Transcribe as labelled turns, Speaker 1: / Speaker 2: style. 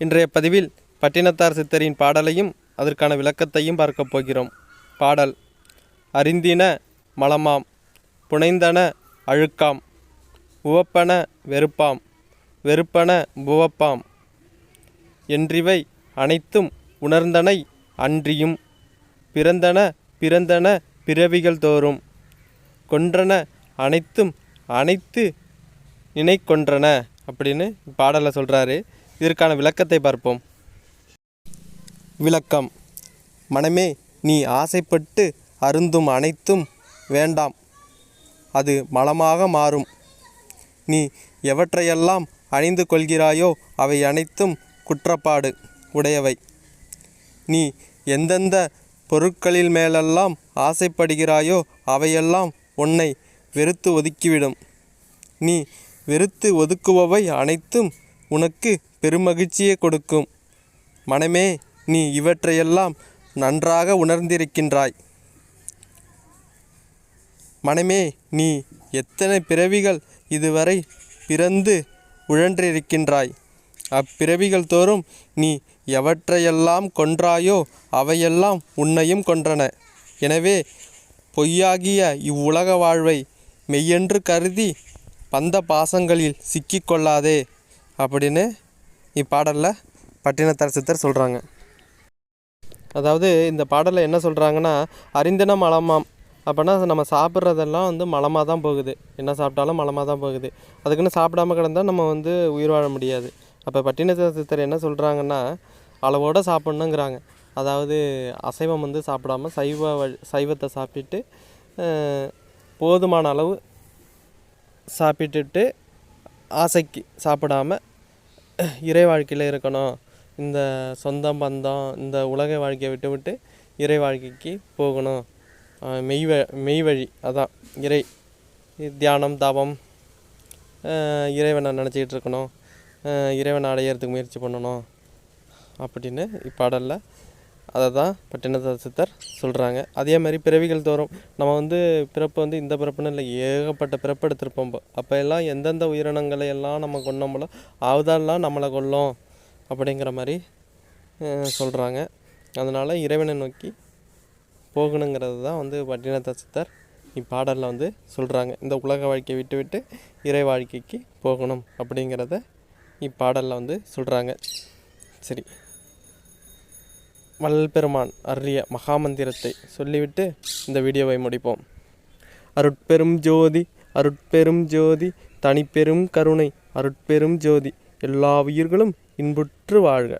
Speaker 1: இன்றைய பதிவில் பட்டினத்தார் சித்தரின் பாடலையும் அதற்கான விளக்கத்தையும் பார்க்கப் போகிறோம். பாடல் அறிந்தின மலமாம் புனைந்தன அழுக்காம் உவப்பன வெறுப்பாம் வெறுப்பன புவப்பாம் என்றிவை அனைத்தும் உணர்ந்தனை அன்றியும் பிறந்தன பிறந்தன பிறவிகள் தோறும் கொன்றன அனைத்தும் அனைத்து நினைக்கொன்றன அப்படின்னு பாடலை சொல்கிறாரு இதற்கான விளக்கத்தை பார்ப்போம். விளக்கம். மனமே நீ ஆசைப்பட்டு அருந்தும் அனைத்தும் வேண்டாம். அது மலமாக மாறும். நீ எவற்றையெல்லாம் அணிந்து கொள்கிறாயோ அவை அனைத்தும் குற்றப்பாடு உடையவை. நீ எந்தெந்த பொருட்களில் மேலெல்லாம் ஆசைப்படுகிறாயோ அவையெல்லாம் உன்னை வெறுத்து ஒதுக்கிவிடும். நீ வெறுத்து ஒதுக்குபவை அனைத்தும் உனக்கு பெருமகிழ்ச்சியை கொடுக்கும். மனமே நீ இவற்றையெல்லாம் நன்றாக உணர்ந்திருக்கின்றாய். மனமே நீ எத்தனை பிறவிகள் இதுவரை பிறந்து உழன்றிருக்கின்றாய். அப்பிறவிகள் தோறும் நீ எவற்றையெல்லாம் கொன்றாயோ அவையெல்லாம் உன்னையும் கொன்றன. எனவே பொய்யாகிய இவ்வுலக வாழ்வை மெய்யென்று கருதி பந்த பாசங்களில் சிக்கிக்கொள்ளாதே. அப்படின்னு இப்பாடலில் பட்டினத்தார் சித்தர் சொல்கிறாங்க அதாவது இந்த பாடலில் என்ன சொல்கிறாங்கன்னா அறிந்தன மலமாம். அப்படின்னா நம்ம சாப்பிட்றதெல்லாம் வந்து மலமாக தான் போகுது. என்ன சாப்பிட்டாலும் மலமாக தான் போகுது. அதுக்குன்னு சாப்பிடாம கிடந்தால் நம்ம வந்து உயிர் வாழ முடியாது. அப்போ பட்டினத்தார் சித்தர் என்ன சொல்கிறாங்கன்னா அளவோடு சாப்பிட்ணுங்கிறாங்க அதாவது அசைவம் வந்து சாப்பிடாம சைவ வழி சைவத்தை சாப்பிட்டு போதுமான அளவு சாப்பிட்டுட்டு ஆசைக்கு சாப்பிடாம இறை வாழ்க்கையில் இருக்கணும். இந்த சொந்தம் பந்தம் இந்த உலக வாழ்க்கையை விட்டு விட்டு இறை வாழ்க்கைக்கு போகணும் மெய் வ மெய் வழி அதான் இறை தியானம் தபம் இறைவனை நினச்சிக்கிட்டு இருக்கணும். இறைவனை அடையிறதுக்கு முயற்சி பண்ணணும். அப்படின்னு இப்பாடலில் அதை தான் பட்டினத்த சித்தர் சொல்கிறாங்க அதே மாதிரி பிறவிகள் தோறும் நம்ம வந்து பிறப்பு வந்து இந்த பிறப்புன்னு இல்லை ஏகப்பட்ட பிறப்பு எடுத்திருப்போம் அப்போ எல்லாம் எந்தெந்த உயிரினங்களை எல்லாம் நம்ம கொன்னோம்களோ அவதெல்லாம் நம்மளை கொல்லும் அப்படிங்கிற மாதிரி சொல்கிறாங்க அதனால் இறைவனை நோக்கி போகணுங்கிறது தான் வந்து பட்டினத்த சித்தர் இப்பாடலில் வந்து சொல்கிறாங்க இந்த உலக வாழ்க்கையை விட்டு விட்டு இறை வாழ்க்கைக்கு போகணும் அப்படிங்கிறத இப்பாடலில் வந்து சொல்கிறாங்க சரி. வல்பெருமான் அருளிய மகாமந்திரத்தை சொல்லிவிட்டு இந்த வீடியோவை முடிப்போம். அருட்பெரும் ஜோதி அருட்பெரும் ஜோதி தனிப்பெரும் கருணை அருட்பெரும் ஜோதி எல்லா உயிர்களும் இன்புற்று வாழ்க.